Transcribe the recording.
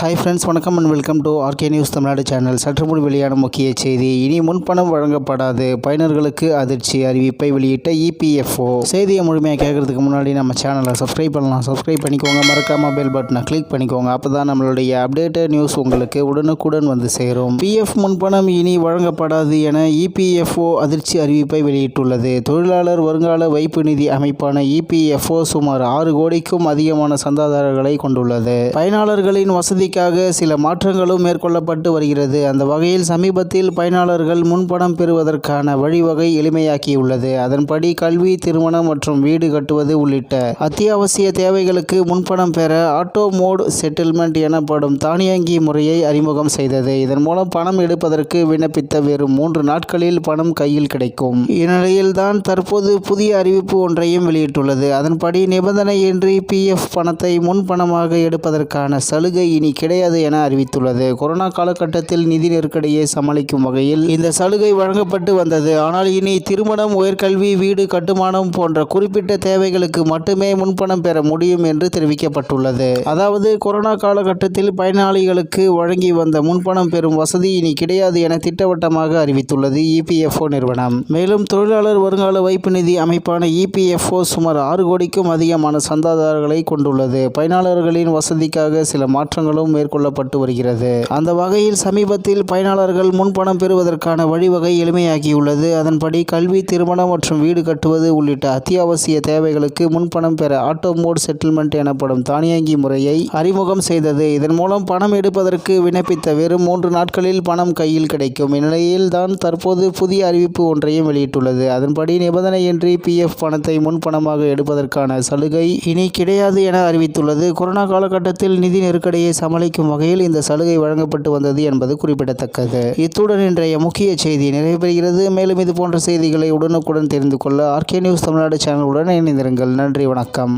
Hi friends வணக்கம் and welcome to RK news Tamil Nadu channel சற்று முன் வெளியான முக்கிய செய்தி. இனி முன்பணம் வழங்கப்படாது. பயனர்களுக்கு அதிர்ச்சி அறிவிப்பை வெளியிட்ட இபிஎஃப்ஓ செய்தியை முழுமையாக கேட்கறதுக்கு முன்னாடி நம்ம சேனலை சப்ஸ்கிரைப் பண்ணலாம். சப்ஸ்கிரைப் பண்ணிக்கோங்க. மறக்காம பெல் பட்டனை கிளிக் பண்ணிக்கோங்க. அப்போ தான் நம்மளுடைய அப்டேட்டட் நியூஸ் உங்களுக்கு உடனுக்குடன் வந்து சேரும். பிஎஃப் முன்பணம் இனி வழங்கப்படாது என இபிஎஃப்ஓ அதிர்ச்சி அறிவிப்பை வெளியிட்டுள்ளது. தொழிலாளர் வருங்கால வைப்பு நிதி அமைப்பான இபிஎஃப்ஓ சுமார் ஆறு கோடிக்கும் அதிகமான சந்தாதாரர்களை கொண்டுள்ளது. பயனாளர்களின் வசதி வசதிக்காக சில மாற்றங்களும் மேற்கொள்ளப்பட்டு வருகிறது. அந்த வகையில் சமீபத்தில் பயனாளர்கள் முன்பணம் பெறுவதற்கான வழிவகை எளிமையாக்கியுள்ளது. அதன்படி கல்வி திருமணம் மற்றும் வீடு கட்டுவது உள்ளிட்ட அத்தியாவசிய தேவைகளுக்கு முன்பணம் பெற ஆட்டோ மோட் செட்டில்மெண்ட் எனப்படும் தானியங்கி முறையை அறிமுகம் செய்தது. இதன் மூலம் பணம் எடுப்பதற்கு விண்ணப்பித்த வெறும் மூன்று நாட்களில் பணம் கையில் கிடைக்கும். இந்நிலையில்தான் தற்போது புதிய அறிவிப்பு ஒன்றையும் வெளியிட்டுள்ளது. அதன்படி நிபந்தனையின்றி பிஎஃப் பணத்தை முன்பணமாக எடுப்பதற்கான சலுகை இனி கிடையாது என அறிவித்துள்ளது. கொரோனா காலகட்டத்தில் நிதி நெருக்கடியை சமாளிக்கும் வகையில் இந்த சலுகை வழங்கப்பட்டு வந்தது. ஆனால் இனி திருமணம் உயர்கல்வி வீடு கட்டுமானம் போன்ற குறிப்பிட்ட தேவைகளுக்கு மட்டுமே முன்பணம் பெற முடியும் என்று தெரிவிக்கப்பட்டுள்ளது. அதாவது கொரோனா காலகட்டத்தில் பயனாளிகளுக்கு வழங்கி வந்த முன்பணம் பெறும் வசதி இனி கிடையாது என திட்டவட்டமாக அறிவித்துள்ளது இபிஎஃப்ஓ நிறுவனம். மேலும் தொழிலாளர் வருங்கால வைப்பு நிதி அமைப்பான இபிஎஃப்ஓ சுமார் ஆறு கோடிக்கும் அதிகமான சந்தாதாரர்களை கொண்டுள்ளது. பயனாளர்களின் வசதிக்காக சில மாற்றங்களும் மேற்கொள்ளப்பட்டு வருகிறது. அந்த வகையில் சமீபத்தில் பயனாளர்கள் முன்பணம் பெறுவதற்கான வழிவகை எளிமையாகியுள்ளது. அதன்படி கல்வி திருமணம் மற்றும் வீடு கட்டுவது உள்ளிட்ட அத்தியாவசிய தேவைகளுக்கு முன்பணம் பெற ஆட்டோ மோட் செட்டில்மெண்ட் எனப்படும் தானியங்கி முறையை அறிமுகம் செய்தது. இதன் மூலம் பணம் எடுப்பதற்கு விண்ணப்பித்த வெறும் மூன்று நாட்களில் பணம் கையில் கிடைக்கும் இந்நிலையில் தான் தற்போது புதிய அறிவிப்பு ஒன்றையும் வெளியிட்டுள்ளது. அதன்படி நிபந்தனையின்றி பிஎஃப் பணத்தை முன்பணமாக எடுப்பதற்கான சலுகை இனி கிடையாது என அறிவித்துள்ளது. கொரோனா காலகட்டத்தில் நிதி நெருக்கடியை சமாளிக்கும் வகையில் இந்த சலுகை வழங்கப்பட்டு வந்தது என்பது குறிப்பிடத்தக்கது. இத்துடன் இன்றைய முக்கிய செய்தி நிறைபெறுகிறது மேலும் இது போன்ற செய்திகளை உடனுக்குடன் தெரிந்து கொள்ள ஆர்கே நியூஸ் தமிழ்நாடு சேனலுடன் இணைந்திருங்கள். நன்றி வணக்கம்.